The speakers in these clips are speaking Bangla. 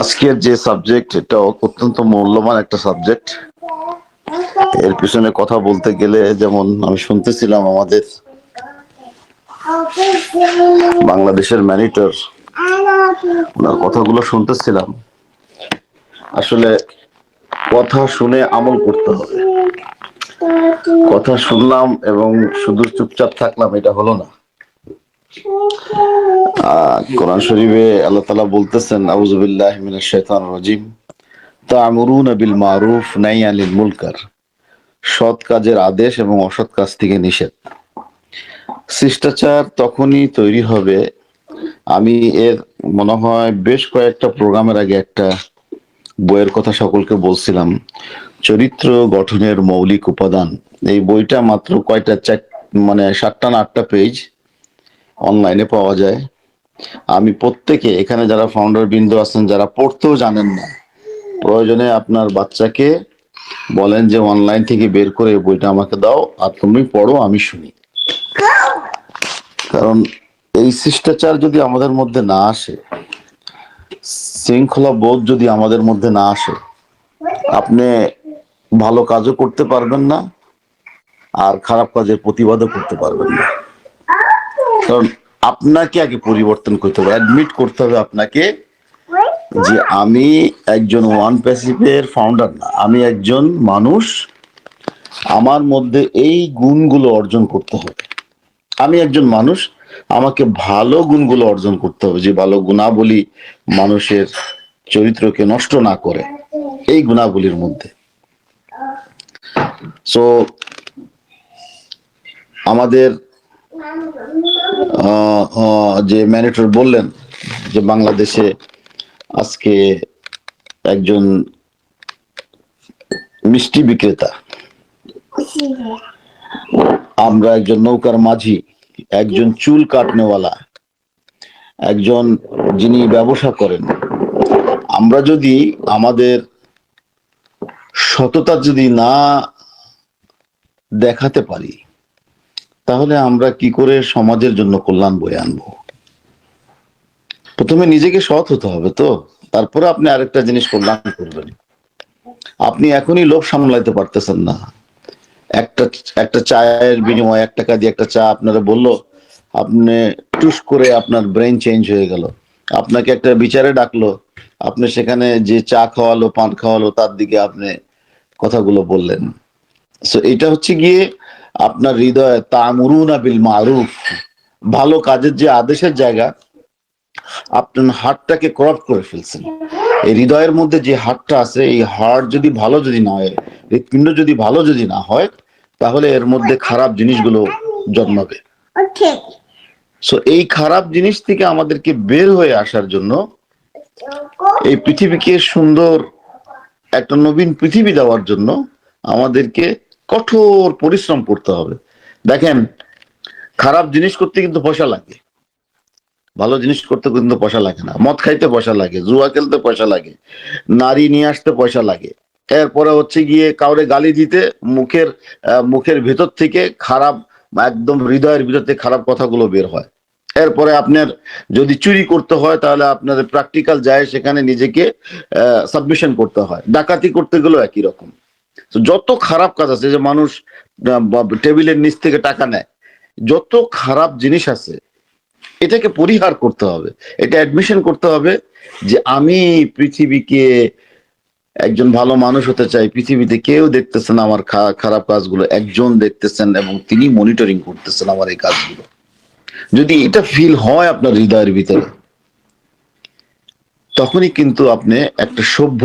আজকের যে সাবজেক্ট এটা অত্যন্ত মূল্যবান একটা সাবজেক্ট এর পিছনে কথা বলতে গেলে যেমন আমি শুনতেছিলাম আমাদের বাংলাদেশের ম্যানিটর ওনার কথাগুলো শুনতেছিলাম। আসলে কথা শুনে আমল করতে হবে। কথা শুনলাম এবং শুধু চুপচাপ থাকলাম, এটা হলো না। কোরআন শরীফে আল্লাহ তালা বলতেছেন আউজুবিল্লাহ মিনাশ শাইতান রাজিম। তা'মুরুনা বিল মারুফ নাইয়া আনিল মুনকার। সৎ কাজের আদেশ এবং অসৎ কাজ থেকে নিষেধ। শিষ্টাচার তখনই তৈরি হবে। আমি এর মনে হয় বেশ কয়েকটা প্রোগ্রামের আগে একটা বইয়ের কথা সকলকে বলছিলাম। চরিত্র গঠনের মৌলিক উপাদান। এই বইটা মাত্র কয়টা, চার মানে সাতটা না আটটা পেজ। অনলাইনে পাওয়া যায়। আমি প্রত্যেকে, এখানে যারা ফাউন্ডার বৃন্দ আছেন, যারা পড়তেও জানেন না, প্রয়োজনে আপনার বাচ্চাকে বলেন যে অনলাইন থেকে বের করে বইটা আমাকে দাও, আর তুমি পড়ো, আমি শুনি। কারণ এই শিষ্টাচার যদি আমাদের মধ্যে না আসে, শৃঙ্খলা বোধ যদি আমাদের মধ্যে না আসে, আপনি ভালো কাজও করতে পারবেন না, আর খারাপ কাজের প্রতিবাদও করতে পারবেন না। কারণ আপনাকে আগে পরিবর্তন করতে হবে অ্যাডমিট করতে হবে আপনাকে যে আমি একজন ওয়ান প্যাসিভের ফাউন্ডার না, আমি একজন মানুষ, আমার মধ্যে এই গুণগুলো অর্জন করতে হবে। আমি একজন মানুষ, আমাকে ভালো গুণগুলো অর্জন করতে হবে, যে ভালো গুণাবলী মানুষের চরিত্রকে নষ্ট না করে, এই গুণাবলীর মধ্যে। আমাদের যে ম্যানেটর বললেন যে বাংলাদেশে আজকে একজন মিষ্টি বিক্রেতা। আমরা একজন নৌকার মাঝি, একজন চুল কাটনেওয়ালা, একজন যিনি ব্যবসা করেন। আমরা যদি আমাদের সততা যদি না দেখাতে পারি তাহলে আমরা কি করে সমাজের জন্য কল্যাণ বয়ে আনব? প্রথমে নিজেকে সৎ হতে হবে তো। তারপরে আপনি আরেকটা জিনিস কল্যাণ করবেন। আপনি এখনই লোভ সামলাইতে পারতেছেন না। একটা একটা চায়ের বিনিময়ে এক টাকা দিয়ে একটা চা আপনারা বলল, আপনি টুস করে আপনার ব্রেন চেঞ্জ হয়ে গেল। আপনাকে একটা বিচারে ডাকলো, আপনি সেখানে যে চা খাওয়ালো, পান খাওয়ালো, তার দিকে আপনি কথাগুলো বললেন। সো এটা হচ্ছে গিয়ে আপনার হৃদয় তামুরুনা বিল মারুফ। ভালো কাজের যে আদেশের জায়গা আপনার হার্টটাকে করাপ্ট করে ফেলছেন। এই হৃদয়ের মধ্যে যে হার্টটা আছে এই হার্ট যদি ভালো যদি না হয় হৃৎপিণ্ড যদি ভালো যদি না হয় তাহলে এর মধ্যে খারাপ জিনিসগুলো জন্মাবে। সো এই খারাপ জিনিস থেকে আমাদেরকে বের হয়ে আসার জন্য এই পৃথিবীকে সুন্দর একটা নবীন পৃথিবী দেওয়ার জন্য আমাদেরকে কঠোর পরিশ্রম করতে হবে। দেখেন, খারাপ জিনিস করতে কিন্তু পয়সা লাগে। ভালো জিনিস করতে কিন্তু পয়সা লাগে না। মদ খাইতে পয়সা লাগে, জুয়া খেলতে পয়সা লাগে, নারী নিয়ে আসতে পয়সা লাগে। এরপরে হচ্ছে গিয়ে কাউরে গালি দিতে, মুখের মুখের ভেতর থেকে খারাপ, একদম হৃদয়ের ভিতর থেকে খারাপ কথাগুলো বের হয়। এরপরে আপনার যদি চুরি করতে হয়, তাহলে আপনার প্র্যাকটিক্যাল যায় সেখানে নিজেকে সাবমিশন করতে হয়। ডাকাতি করতে গেলেও একই রকম। তো যত খারাপ কাজ আছে, যে মানুষ টেবিলের নিচ থেকে টাকা নেয়, যত খারাপ জিনিস আছে, এটাকে পরিহার করতে হবে। এটা অ্যাডমিশন করতে হবে যে আমি পৃথিবীকে একজন ভালো মানুষ হতে চাই, পৃথিবীতে কেউ দেখতেছেন আমার খারাপ কাজগুলো, একজন দেখতেছেন এবং তিনি মনিটরিং করতেছেন আমার এই কাজগুলো। যদি এটা ফিল হয় আপনার হৃদয়ের ভিতরে, তখনই কিন্তু আপনি একটা সভ্য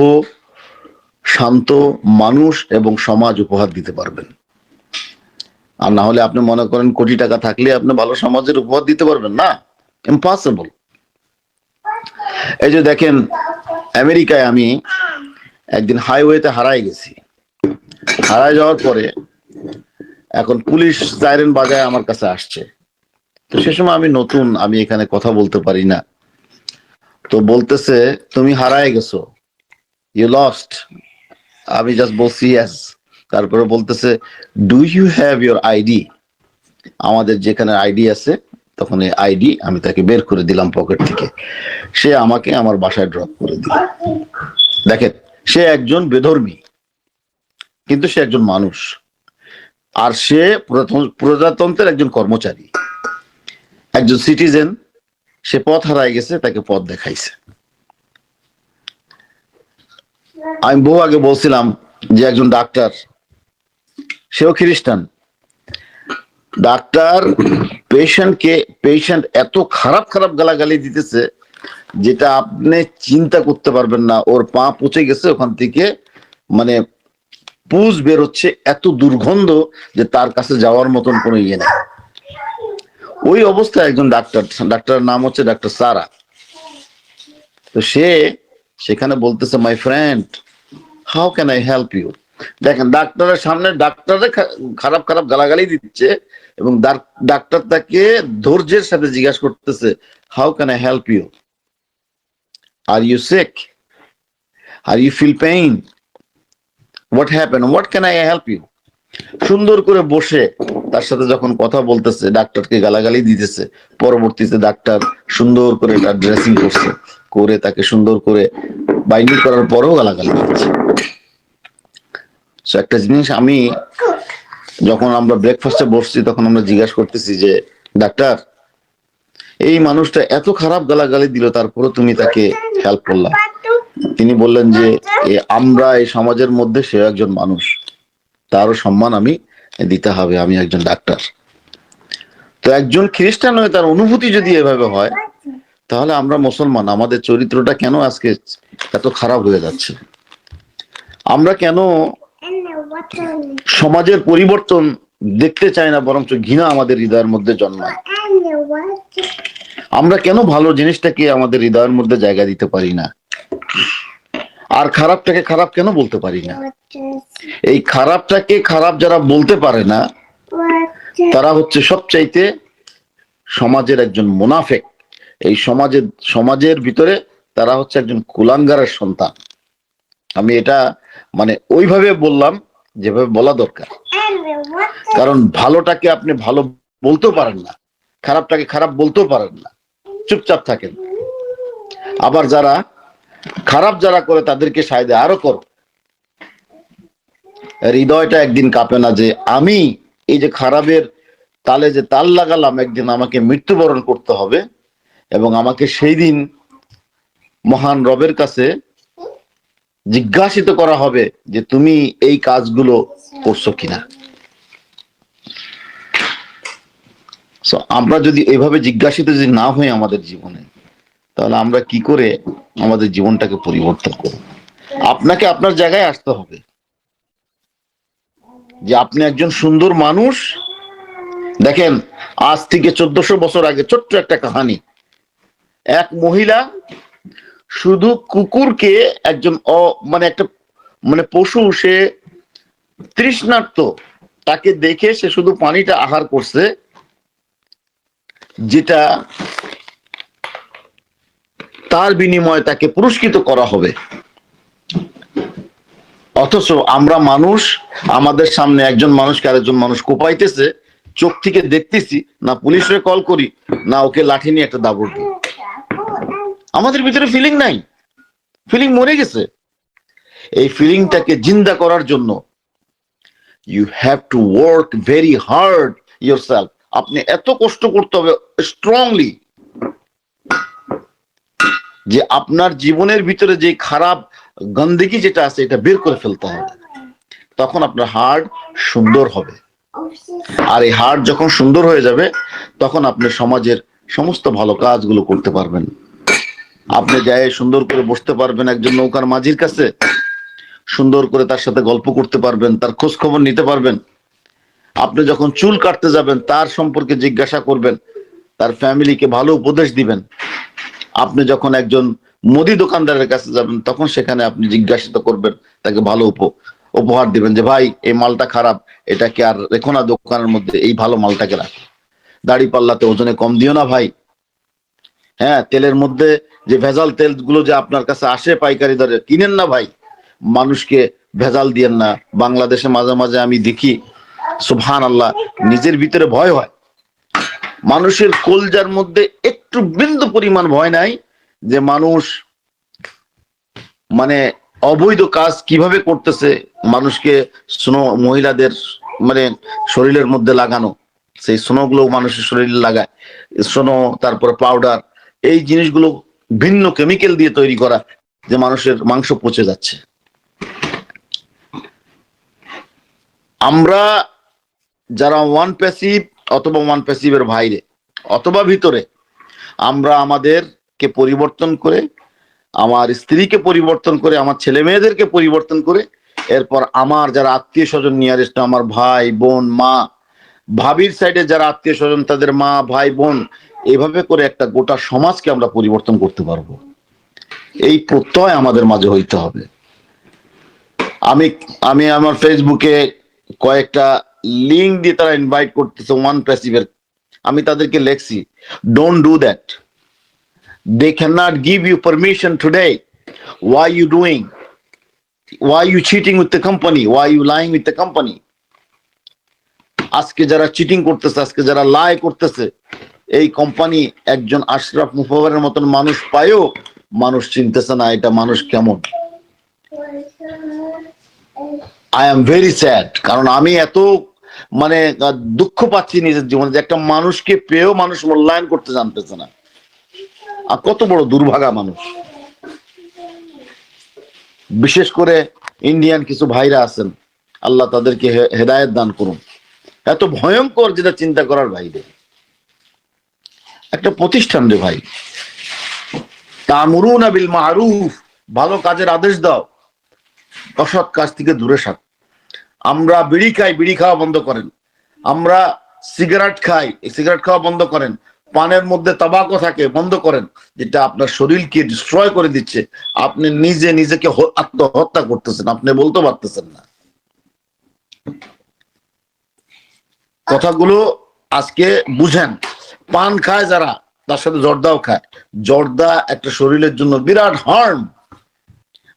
শান্ত মানুষ এবং সমাজ উপহার দিতে পারবেন। আর না হলে আপনি মনে করেন কোটি টাকা থাকলে আপনি ভালো সমাজের উপহার দিতে পারবেন না। ইম্পসিবল এই যে দেখেন, আমেরিকায় আমি একদিন হাইওয়েতে হারাই গেছি। হারাই যাওয়ার পরে এখন পুলিশ সাইরেন বাজায় আমার কাছে আসছে। তো সে সময় আমি নতুন, আমি এখানে কথা বলতে পারি না। তো বলতেছে, তুমি হারায় গেছো। ইউ লস্ট আমি জাস্ট বলছি ইয়াস তারপরে বলতেছে do you have your ID আমাদের যেখানে আইডি আছে, তখন এই আইডি আমি তাকে বের করে দিলাম পকেট থেকে। সে আমাকে আমার বাসায় ড্রপ করে দিল। দেখেন, সে একজন বেধর্মী, কিন্তু সে একজন মানুষ। আর সে প্রজাতন্ত্রের একজন কর্মচারী। একজন সিটিজেন সে পথ হারায় গেছে, তাকে পথ দেখাইছে। আমি বহু আগে বলছিলাম যে একজন ডাক্তার, সেও খ্রিস্টান। ডাক্তার পেশেন্টকে, পেশেন্ট এত খারাপ খারাপ গালাগালি দিতেছে যেটা আপনি চিন্তা করতে পারবেন না, ওর পা পচে গেছে ওখান থেকে মানে পুজ বেরোচ্ছে এত দুর্গন্ধ যে তার কাছে যাওয়ার মতন কোনো ইয়ে নেই। ওই অবস্থায় একজন ডাক্তার, ডাক্তারের নাম হচ্ছে ডাক্তার সারা। তো সে সেখানে বলতেছে my friend how can I help you দেখেন, ডাক্তারের সামনে, ডাক্তাররা খারাপ খারাপ গালাগালি দিচ্ছে এবং ডাক- ডাক্তার তাকে ধৈর্যের সাথে জিজ্ঞাসা করতেছে how can I help you are you sick are you feel pain what happen what can I help you সুন্দর করে বসে তার সাথে যখন কথা বলতেছে, ডাক্তারকে গালাগালি দিতেছে, পরবর্তীতে ডাক্তার সুন্দর করে তার ড্রেসিং করছে, করে তাকে সুন্দর করে বাইন্ডিং করার পরেও গালাগালি দিচ্ছে। একটা জিনিস আমি যখন আমরা ব্রেকফাস্টে বসছি, তখন আমরা জিজ্ঞাসা করতেছি যে, ডাক্তার, এই মানুষটা এত খারাপ গালাগালি দিল তারপরে তুমি তাকে হেল্প করলা? তিনি বললেন যে আমরা এই সমাজের মধ্যে সে একজন মানুষ। তারও সম্মান আমি দিতে হবে, আমি একজন ডাক্তার। তো একজন খ্রিস্টান হয়ে তার অনুভূতি যদি এভাবে হয়, তাহলে আমরা মুসলমান, আমাদের চরিত্রটা কেন আজকে এত খারাপ হয়ে যাচ্ছে? আমরা কেন সমাজের পরিবর্তন দেখতে চাই না, বরঞ্চ ঘৃণা আমাদের হৃদয়ের মধ্যে জন্মায়? আমরা কেন ভালো জিনিসটাকে আমাদের হৃদয়ের মধ্যে জায়গা দিতে পারি না? আর খারাপটাকে খারাপ কেন বলতে পারি না? এই খারাপটাকে খারাপ যারা বলতে পারে না, তারা হচ্ছে সবচাইতে সমাজের একজন মুনাফেক। এই সমাজের সমাজের ভিতরে তারা হচ্ছে একজন কুলাঙ্গারের সন্তান। আমি এটা মানে ওইভাবে বললাম, যেভাবে বলা দরকার। কারণ ভালোটাকে আপনি ভালো বলতেও পারেন না, খারাপটাকে খারাপ বলতেও পারেন না। চুপচাপ থাকেন। আবার যারা খারাপ যারা করে তাদেরকে সায়দে আরও করো। হৃদয়টা একদিন কাঁপে না যে আমি এই যে খারাপের তালে যে তাল লাগালাম, একদিন আমাকে মৃত্যুবরণ করতে হবে এবং আমাকে সেই দিন মহান রবের কাছে জিজ্ঞাসিত করা হবে যে তুমি এই কাজগুলো করছ কিনা। আমরা যদি এভাবে জিজ্ঞাসিত যদি না হই আমাদের জীবনে তাহলে আমরা কি করে আমাদের জীবনটাকে পরিবর্তন করব? আপনাকে আপনার জায়গায় আসতে হবে। যে আপনি একজন সুন্দর মানুষ। দেখেন, আজ থেকে চোদ্দশো বছর আগে ছোট্ট একটা কাহানি। এক মহিলা শুধু কুকুরকে একজন অ মানে একটা মানে পশু, সে তৃষ্ণার্ত। তাকে দেখে সে শুধু পানিটা আহার করছে, যেটা তার বিনিময়ে তাকে পুরস্কৃত করা হবে। অথচ আমরা মানুষ, আমাদের সামনে একজন মানুষকে আরেকজন মানুষ কোপাইতেছে, চোখ থেকে দেখতেছি, না পুলিশে কল করি, না ওকে লাঠি নিয়ে একটা দাবড় দিই। আমাদের ভিতরে ফিলিং নাই। ফিলিং মরে গেছে। এই ফিলিংটাকে জিন্দা করার জন্য you have to work very hard yourself আপনি এত কষ্ট করতে হবে স্ট্রংলি যে আপনার জীবনের ভিতরে যে খারাপ গন্দিগি যেটা আছে, এটা বের করে ফেলতে হবে। তখন আপনার হার্ট সুন্দর হবে। আর এই হার্ট যখন সুন্দর হয়ে যাবে, তখন আপনি সমাজের সমস্ত ভালো কাজগুলো করতে পারবেন। আপনি যায় সুন্দর করে বসতে পারবেন একজন নৌকার মাঝির কাছে, সুন্দর করে তার সাথে গল্প করতে পারবেন, তার খোঁজ খবর নিতে পারবেন। আপনি যখন চুল কাটতে যাবেন, তার সম্পর্কে জিজ্ঞাসা করবেন, তার ফ্যামিলিকে ভালো উপদেশ দিবেন। আপনি যখন একজন মুদি দোকানদারের কাছে যাবেন, তখন সেখানে আপনি জিজ্ঞাসিত করবেন, তাকে ভালো উপ, উপহার দিবেন যে, ভাই, এই মালটা খারাপ এটাকে আর রেখো না দোকানের মধ্যে, এই ভালো মালটাকে রাখো। দাড়ি পাল্লাতে ওজনে কম দিও না, ভাই। হ্যাঁ তেলের মধ্যে যে ভেজাল তেলগুলো যে আপনার কাছে আসে পাইকারি দরে, কিনেন না, ভাই। মানুষকে ভেজাল দিয়েন না। বাংলাদেশে মাঝে মাঝে আমি দেখি সুবহান আল্লাহ নিজের ভিতরে ভয় হয়। মানুষের কলজার মধ্যে একটু বিন্দু পরিমাণ ভয় নাই যে মানুষ মানে অবৈধ কাজ কীভাবে করতেছে মানুষকে স্নো মহিলাদের মানে শরীরের মধ্যে লাগানো। সেই স্নো গুলো মানুষের শরীরে লাগায়। স্নো, তারপরে পাউডার এই জিনিসগুলো ভিন্ন কেমিক্যাল দিয়ে তৈরি করা যে মানুষের মাংস পচে যাচ্ছে। আমরা যারা ওয়ান প্যাসিভ অথবা ওয়ান প্যাসিভের বাইরে, অথবা ভিতরে। আমরা আমাদেরকে পরিবর্তন করে, আমার স্ত্রীকে পরিবর্তন করে, আমার ছেলে মেয়েদেরকে পরিবর্তন করে, এরপর আমার যারা আত্মীয় স্বজন নিয়ারেস্ট আমার ভাই, বোন, মা, ভাবির সাইডে যারা আত্মীয় স্বজন, তাদের মা, ভাই, বোন, এভাবে করে একটা গোটা সমাজকে আমরা পরিবর্তন করতে পারব। এই প্রত্যয় আমাদের মাঝে হইতে হবে। আমি আমি আমার ফেসবুকে কয়েকটা লিঙ্ক দিয়ে তারা ইনভাইট করতেছে ওয়ান প্যাসিভের আমি তাদেরকে লেখছি don't do that they can not give you permission today why you doing why you cheating with the company why you lying with the company আজকে যারা চিটিং করতেছে, আজকে যারা লাই করতেছে, এই কোম্পানি একজন আশরাফ মুফাওয়ারের মতন মানুষ পায়ও মানুষ চিনতেছে না এটা মানুষ কেমন। আই এম ভেরি স্যাড কারণ আমি এত মানে দুঃখ পাচ্ছি নিজের জীবনে যে একটা মানুষকে পেয়েও মানুষ মূল্যায়ন করতে জানতেছে না। আর কত বড় দুর্ভাগা মানুষ। বিশেষ করে ইন্ডিয়ান কিছু ভাইরা আছেন, আল্লাহ তাদেরকে হেদায়েত দান করুন। এত ভয়ঙ্কর যেটা চিন্তা করার বাইরে। একটা প্রতিষ্ঠান রে ভাই। তামরুন বিল মারুফ, ভালো কাজের আদেশ দাও। অসৎ কাজ থেকে দূরে থাক। আমরা বিড়ি খাই, বিড়ি খাওয়া বন্ধ করেন। আমরা সিগারেট খাই, সিগারেট খাওয়া বন্ধ করেন। পানের মধ্যে তাবাকো থাকে, বন্ধ করেন। যেটা আপনার শরীরকে ডিস্ট্রয় করে দিচ্ছে। আপনি নিজে নিজেকে আত্মহত্যা করতেছেন, আপনি বলতে পারতেছেন না। কথাগুলো আজকে বুঝেন। পান খায় যারা, তার সাথে জর্দাও খায়। জর্দা একটা শরীরের জন্য বিরাট হার্ম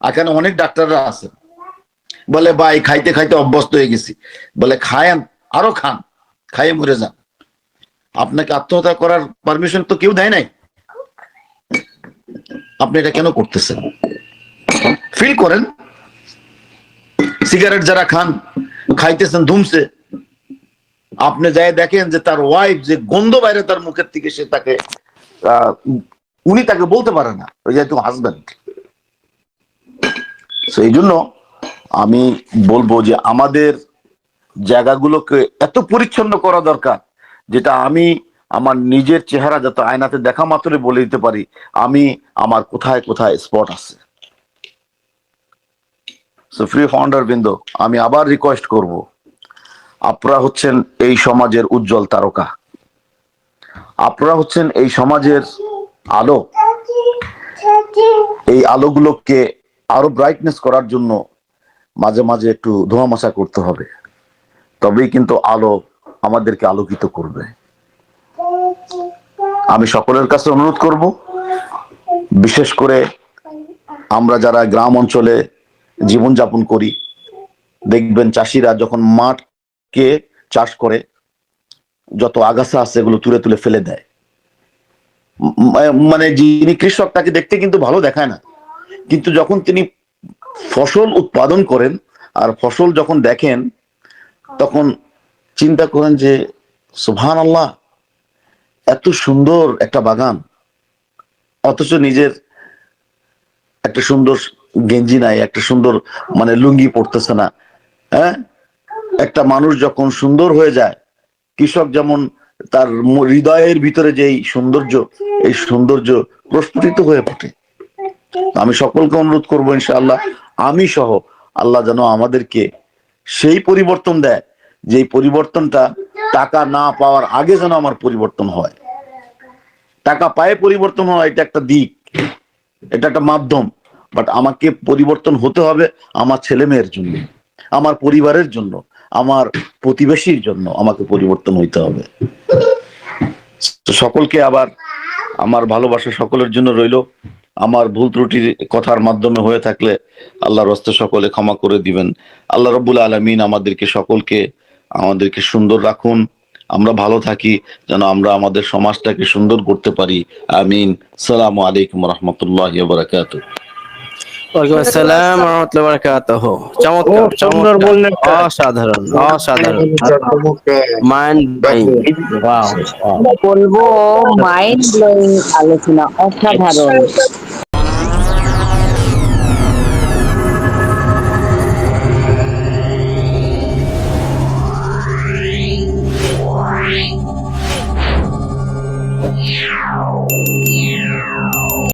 এখানে অনেক ডাক্তাররা আছে বলে, ভাই, খাইতে খাইতে অভ্যস্ত হয়ে গেছি। বলে, খায়েন, আরও খান, খাইয়ে মরে যান। আপনাকে আত্মহত্যা করার পারমিশন তো কেউ দেয় নাই। আপনি এটা কেন করতেছেন? ফিল করেন। সিগারেট যারা খান, খাইতেছেন ধুমছে আপনি যাই দেখেন যে তার ওয়াইফ যে গন্ধ বাইরে তার মুখের থেকে সে তাকে উনি তাকে বলতে পারে না, ওই যেহেতু হাজব্যান্ড সেই জন্য আমি বলব যে আমাদের জায়গাগুলোকে এত পরিচ্ছন্ন করা দরকার, যেটা আমি আমার নিজের চেহারা যত আয়নাতে দেখা মাত্রই বলে দিতে পারি, আমি আমার কোথায় কোথায় স্পট আছে। ফ্রি ফাউন্ডার বৃন্দ আমি আবার রিকোয়েস্ট করব, আপনারা হচ্ছেন এই সমাজের উজ্জ্বল তারকা। আপনারা হচ্ছেন এই সমাজের আলো। এই আলোগুলোকে আরও ব্রাইটনেস করার জন্য মাঝে মাঝে একটু ধোঁয়ামশা করতে হবে। তবেই কিন্তু আলো আমাদেরকে আলোকিত করবে। আমি সকলের কাছে অনুরোধ করব, বিশেষ করে আমরা যারা গ্রাম অঞ্চলে জীবনযাপন করি, দেখবেন চাষিরা যখন মাঠকে চাষ করে, যত আগাছা আছে এগুলো তুলে তুলে ফেলে দেয়। মানে যিনি কৃষক তাকে দেখতে কিন্তু ভালো দেখায় না। কিন্তু যখন তিনি ফসল উৎপাদন করেন আর ফসল যখন দেখেন, তখন চিন্তা করেন যে সুবহান আল্লাহ এত সুন্দর একটা বাগান। অথচ নিজের একটা সুন্দর গেঞ্জি নাই, একটা সুন্দর মানে লুঙ্গি পড়তেছে না হ্যাঁ? একটা মানুষ যখন সুন্দর হয়ে যায়, কৃষক যেমন তার হৃদয়ের ভিতরে যেই সৌন্দর্য, এই সৌন্দর্য প্রস্ফুটিত হয়ে ওঠে। আমি সকলকে অনুরোধ করব ইনশাআল্লাহ। আমি সহ আল্লাহ যেন আমাদেরকে সেই পরিবর্তন দেয় যে পরিবর্তনটা টাকা না পাওয়ার আগে যেন আমার পরিবর্তন হয়। টাকা পায়ে পরিবর্তন হয় এটা একটা দিক, এটা একটা মাধ্যম বাট আমাকে পরিবর্তন হতে হবে আমার ছেলে মেয়ের জন্য, আমার পরিবারের জন্য, আমার প্রতিবেশীর জন্য আমাকে পরিবর্তন হইতে হবে। সকলকে আবার আমার ভালোবাসা সকলের জন্য রইল। আমার ভুল ত্রুটি কথার মাধ্যমে হয়ে থাকলে আল্লাহর হস্তে সকলে ক্ষমা করে দিবেন। আল্লাহ রব্বুল আলমিন আমাদেরকে সকলকে আমাদেরকে সুন্দর রাখুন। আমরা ভালো থাকি যেন আমরা আমাদের সমাজটাকে সুন্দর করতে পারি। আমিন। সালাম আলাইকুম রহমতুল্লাহ বারাকাত ওয়ালাইকুম আসসালাম রহমতুল্লাহ বারাকাতুহু। চমৎকার সুন্দর চমৎকার। বললেন স্যার। অসাধারণ অসাধারণ। মাইন্ড ব্লোয়িং ওয়াও বলব মাইন্ড ব্লোয়িং আলোচনা অসাধারণ।